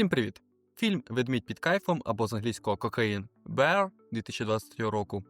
Всім привіт! Фільм Ведмідь під кайфом або з англійського Кокаїн Bear 2023 року.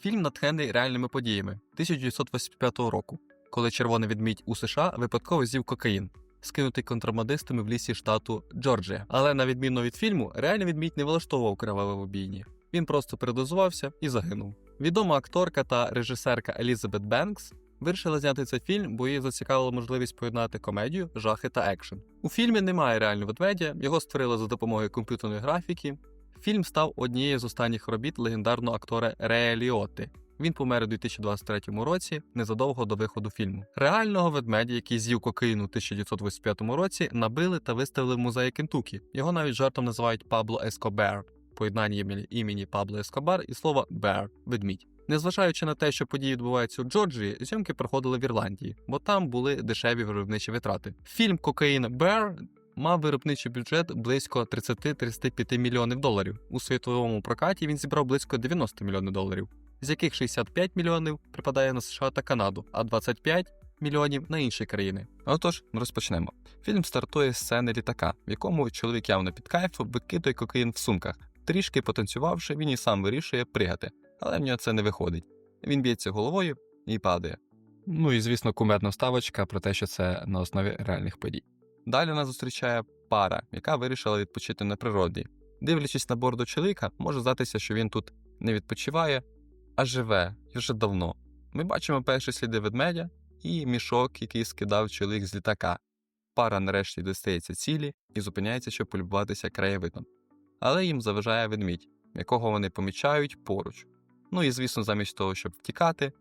Фільм натхнений реальними подіями 1985 року, коли червоний ведмідь у США випадково з'їв кокаїн, скинутий контрабандистами в лісі штату Джорджія. Але на відміну від фільму, реальний ведмідь не влаштовував криваве обійні. Він просто передозувався і загинув. Відома акторка та режисерка Елізабет Бенкс вирішила зняти цей фільм, бо її зацікавила можливість поєднати комедію, жахи та екшен. У фільмі немає реального ведмедя, його створили за допомогою комп'ютерної графіки. Фільм став однією з останніх робіт легендарного актора Рея Ліотти. Він помер у 2023 році, незадовго до виходу фільму. Реального ведмедя, який з'їв кокаїну у 1985 році, набили та виставили в музеї Кентукі. Його навіть жартом називають Пабло Ескобер, поєднання імені- Пабло Ескобар і слова Bear – ведмідь. Незважаючи на те, що події відбуваються у Джорджії, зйомки проходили в Ірландії, бо там були дешеві виробничі витрати. Фільм Кокаїн Bear мав виробничий бюджет близько 30-35 мільйонів доларів. У світовому прокаті він зібрав близько 90 мільйонів доларів, з яких 65 мільйонів припадає на США та Канаду, а 25 мільйонів на інші країни. Отож, розпочнемо. Фільм стартує з сцени літака, в якому чоловік явно під кайфом викидує кокаїн в сумках. Трішки потанцювавши, він і сам вирішує пригати, але в нього це не виходить. Він б'ється головою і падає. Ну і звісно, кумедна вставочка про те, що це на основі реальних подій. Далі нас зустрічає пара, яка вирішила відпочити на природі. Дивлячись на борду чоловіка, може здатися, що він тут не відпочиває, а живе і вже давно. Ми бачимо перші сліди ведмедя і мішок, який скидав чоловік з літака. Пара нарешті достається цілі і зупиняється, щоб полюбуватися краєвидом. Але їм заважає ведмідь, якого вони помічають поруч. Ну і звісно, замість того, щоб втікати,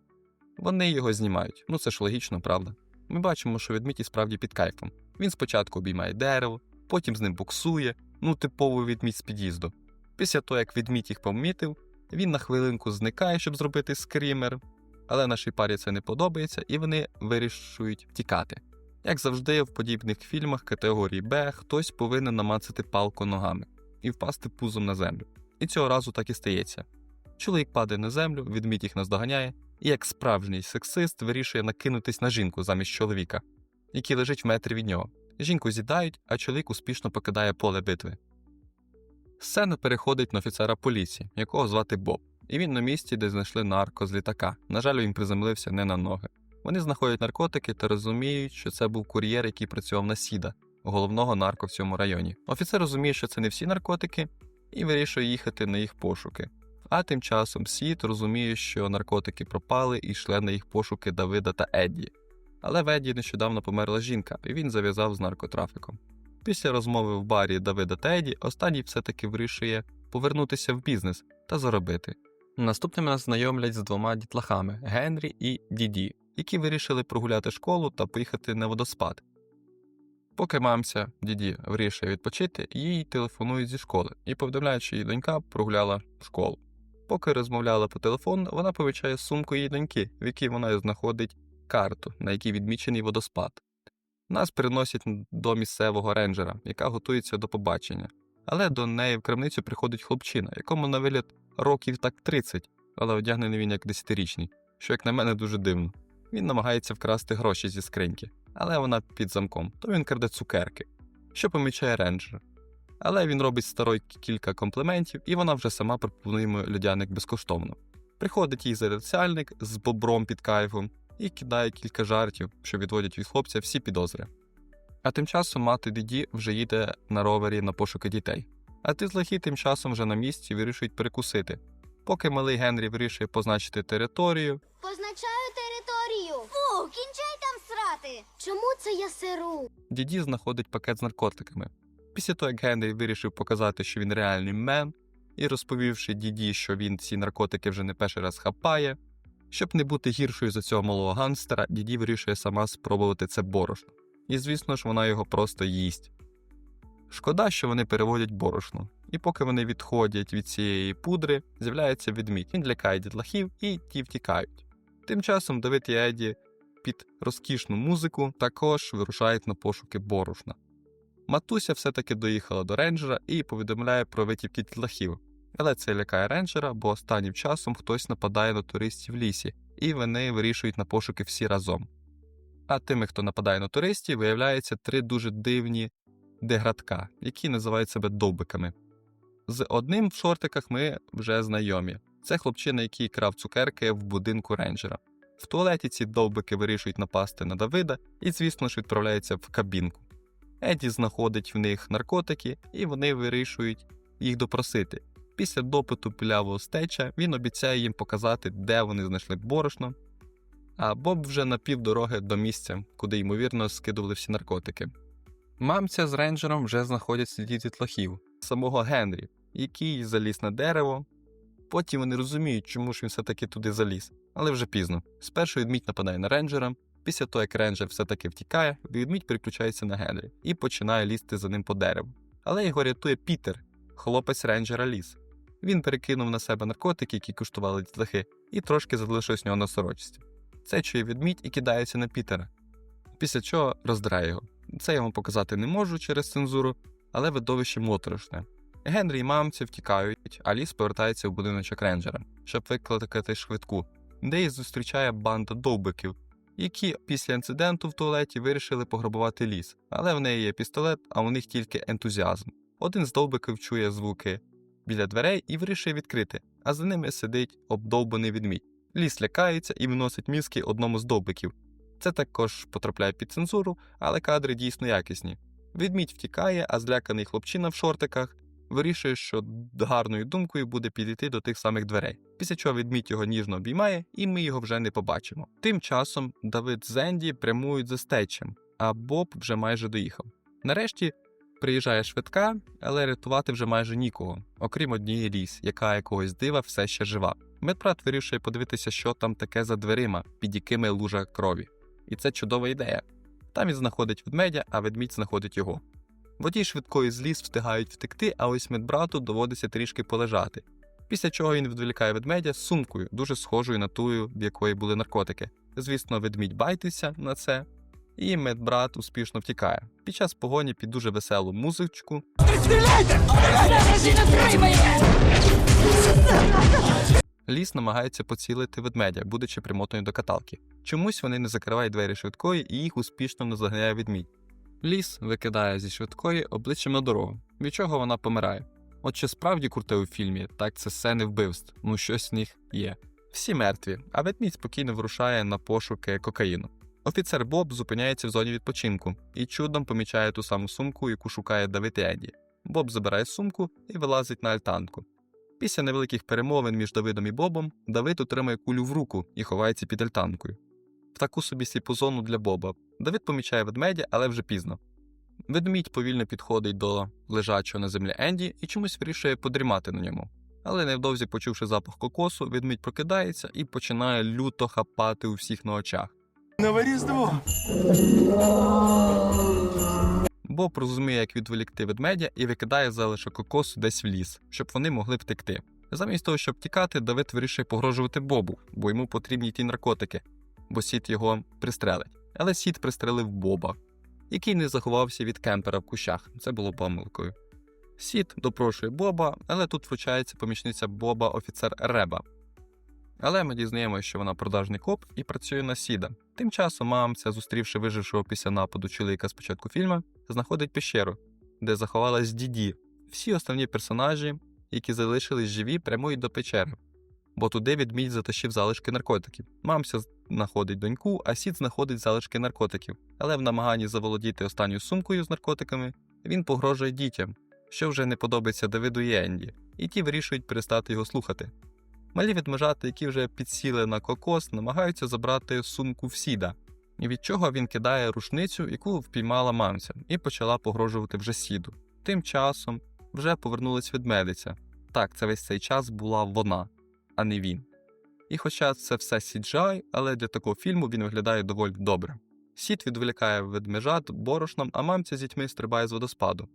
вони його знімають. Ну це ж логічно, правда. Ми бачимо, що ведмідь і справді під кайфом. Він спочатку обіймає дерево, потім з ним буксує, ну типовий відмідь з під'їзду. Після того, як відмідь їх помітив, він на хвилинку зникає, щоб зробити скрімер, але нашій парі це не подобається, і вони вирішують втікати. Як завжди, в подібних фільмах категорії Б хтось повинен намацати палку ногами і впасти пузом на землю. І цього разу так і стається. Чоловік падає на землю, відмідь їх наздоганяє, і як справжній сексист вирішує накинутись на жінку замість чоловіка, який лежить в метрі від нього. Жінку з'їдають, а чоловік успішно покидає поле битви. Сцена переходить на офіцера поліції, якого звати Боб, і він на місці, де знайшли нарко з літака. На жаль, він приземлився не на ноги. Вони знаходять наркотики та розуміють, що це був кур'єр, який працював на Сіда, головного нарко в цьому районі. Офіцер розуміє, що це не всі наркотики, і вирішує їхати на їх пошуки. А тим часом Сід розуміє, що наркотики пропали і йшли на їх пошуки Давида та Едді. Але в Едді нещодавно померла жінка, і він зав'язав з наркотрафіком. Після розмови в барі Давида та Едді останній все-таки вирішує повернутися в бізнес та заробити. Наступним нас знайомлять з двома дітлахами Генрі і Діді, які вирішили прогуляти школу та поїхати на водоспад. Поки мамця Діді вирішує відпочити, їй телефонують зі школи і повідомляють, що її донька прогуляла школу. Поки розмовляла по телефону, вона помічає сумку її доньки, в якій вона знаходить карту, на якій відмічений водоспад. Нас переносять до місцевого рейнджера, яка готується до побачення. Але до неї в крамницю приходить хлопчина, якому на вигляд років так 30, але одягнений він як десятирічний, що, як на мене, дуже дивно. Він намагається вкрасти гроші зі скриньки, але вона під замком, то він краде цукерки, що помічає рейнджер. Але він робить старой кілька компліментів, і вона вже сама пропонує йому льодяник безкоштовно. Приходить їй залицяльник з бобром під кайфом і кидає кілька жартів, що відводять від хлопця всі підозри. А тим часом мати Діді вже їде на ровері на пошуки дітей. А ти злахи тим часом вже на місці вирішують перекусити. Поки малий Генрі вирішує позначити територію, Позначаю територію. Фу, кінчай Чому це я сиру? Діді знаходить пакет з наркотиками. Після того, як Генрі вирішив показати, що він реальний мен, і розповівши діді, що він ці наркотики вже не перший раз хапає, щоб не бути гіршою за цього малого ганстера, діді вирішує сама спробувати це борошно. І звісно ж, вона його просто їсть. Шкода, що вони переводять борошно, і поки вони відходять від цієї пудри, з'являється відмідь. Він лякає дітлахів і ті втікають. Тим часом Давид і Еді під розкішну музику також вирушають на пошуки борошна. Матуся все-таки доїхала до рейнджера і повідомляє про витівки дітлахів. Але це лякає рейнджера, бо останнім часом хтось нападає на туристів в лісі, і вони вирішують на пошуки всі разом. А тими, хто нападає на туристів, виявляється три дуже дивні деградка, які називають себе довбиками. З одним в шортиках ми вже знайомі. Це хлопчина, який крав цукерки в будинку рейнджера. В туалеті ці довбики вирішують напасти на Давида і, звісно ж, відправляються в кабінку. Еді знаходить в них наркотики, і вони вирішують їх допросити. Після допиту плявого стеча він обіцяє їм показати, де вони знайшли борошно. А Боб вже на півдороги до місця, куди ймовірно скидували всі наркотики. Мамця з рейнджером вже знаходять сліди дітлахів, самого Генрі, який заліз на дерево. Потім вони розуміють, чому ж він все-таки туди заліз, але вже пізно. Спершу відмідь нападає на рейнджера. Після того, як рейнджер все-таки втікає, відмідь переключається на Генрі і починає лізти за ним по дереву. Але його рятує Пітер, хлопець рейнджера ліс. Він перекинув на себе наркотики, які куштували дітлахи, і трошки залишив з нього на сорочці. Це чує відмідь і кидається на Пітера. Після чого роздирає його. Це я вам показати не можу через цензуру, але видовище моторошне. Генрі і мамці втікають, а ліс повертається в будиночок рейнджера, щоб викликати швидку, де їх зустрічає банда довбиків, які після інциденту в туалеті вирішили пограбувати ліс, але в неї є пістолет, а у них тільки ентузіазм. Один з довбиків чує звуки біля дверей і вирішує відкрити, а за ними сидить обдовбаний відмідь. Ліс лякається і виносить мізки одному з довбиків. Це також потрапляє під цензуру, але кадри дійсно якісні. Відмідь втікає, а зляканий хлопчина в шортиках вирішує, що гарною думкою буде підійти до тих самих дверей. Після чого відмідь його ніжно обіймає, і ми його вже не побачимо. Тим часом Давид з Енді прямують за стечем, а Боб вже майже доїхав. Нарешті приїжджає швидка, але рятувати вже майже нікого, окрім однієї ліс, яка якогось дива все ще жива. Медбрат вирішує подивитися, що там таке за дверима, під якими лужа крові. І це чудова ідея. Там він знаходить ведмедя, а ведмідь знаходить його. Водій швидкої з ліс встигають втекти, а ось медбрату доводиться трішки полежати. Після чого він відволікає ведмедя сумкою, дуже схожою на тую, в якої були наркотики. Звісно, ведмідь байтиться на це, і медбрат успішно втікає. Під час погоні під дуже веселу музичку Ліс намагається поцілити ведмедя, будучи примотаний до каталки. Чомусь вони не закривають двері швидкої і їх успішно наздоганяє відмідь. Ліс викидає зі швидкої обличчям на дорогу, від чого вона помирає. От що справді круте у фільмі, так це сцени вбивств, ну щось в них є. Всі мертві, а ведмідь спокійно вирушає на пошуки кокаїну. Офіцер Боб зупиняється в зоні відпочинку і чудом помічає ту саму сумку, яку шукає Давид і. Боб забирає сумку і вилазить на альтанку. Після невеликих перемовин між Давидом і Бобом Давид отримує кулю в руку і ховається під альтанкою. В таку собі сліпу зону для Боба. Давид помічає ведмедя, але вже пізно. Ведмідь повільно підходить до лежачого на землі Енді і чомусь вирішує подрімати на ньому. Але невдовзі, почувши запах кокосу, ведмідь прокидається і починає люто хапати у всіх на очах. Нове Різдво! Боб розуміє, як відволікти ведмедя і викидає залишок кокосу десь в ліс, щоб вони могли втекти. Замість того, щоб тікати, Давид вирішує погрожувати Бобу, бо йому потрібні ті наркотики, бо сіт його пристрелить. Але сіт пристрелив Боба, який не заховався від кемпера в кущах. Це було помилкою. Сіт допрошує Боба, але тут вручається помічниця Боба офіцер Реба. Але ми дізнаємося, що вона продажний коп і працює на Сіда. Тим часом мамця, зустрівши вижившого після нападу чоловіка з початку фільму, знаходить пещеру, де заховалась Діді. Всі основні персонажі, які залишились живі, прямують до печери, бо туди відмідь затащив залишки наркотиків. Мамця знаходить доньку, а Сід знаходить залишки наркотиків. Але в намаганні заволодіти останньою сумкою з наркотиками він погрожує дітям, що вже не подобається Давиду і Енді, і ті вирішують перестати його слухати. Малі ведмежати, які вже підсіли на кокос, намагаються забрати сумку в сіда, від чого він кидає рушницю, яку впіймала мамця, і почала погрожувати вже сіду. Тим часом вже повернулась ведмедиця. Так, це весь цей час була вона, а не він. І хоча це все CGI, але для такого фільму він виглядає доволі добре. Сід відволікає ведмежат борошном, а мамця з дітьми стрибає з водоспаду.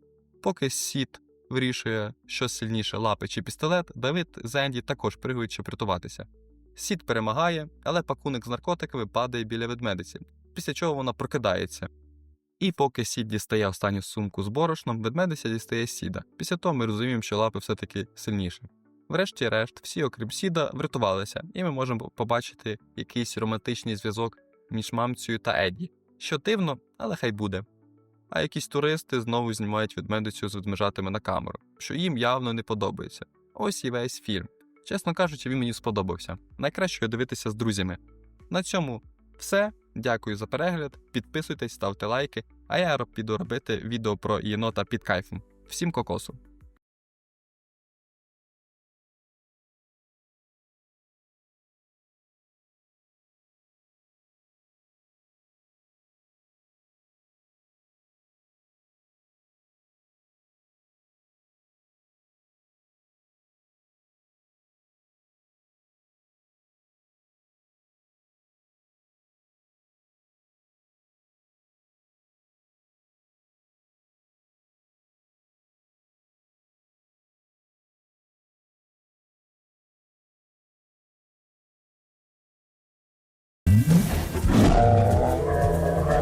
Поки сід вирішує, що сильніше лапи чи пістолет, Давид з Енді також пригають, щоб рятуватися. Сід перемагає, але пакунок з наркотиками падає біля ведмедиці, після чого вона прокидається. І поки Сід дістає останню сумку з борошном, ведмедиця дістає Сіда. Після того ми розуміємо, що лапи все-таки сильніші. Врешті-решт, всі, окрім Сіда, врятувалися, і ми можемо побачити якийсь романтичний зв'язок між мамцею та Едді. Що дивно, але хай буде. а якісь туристи знову знімають ведмедицю з ведмежатами на камеру, що їм явно не подобається. Ось і весь фільм. Чесно кажучи, він мені сподобався. Найкраще його дивитися з друзями. На цьому все. Дякую за перегляд. Підписуйтесь, ставте лайки, а я піду робити відео про єнота під кайфом. Всім кокосу!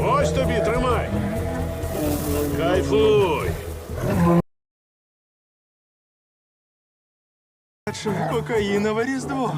Ось тобі, тримай. Кайфуй. Кокаїнове різдво.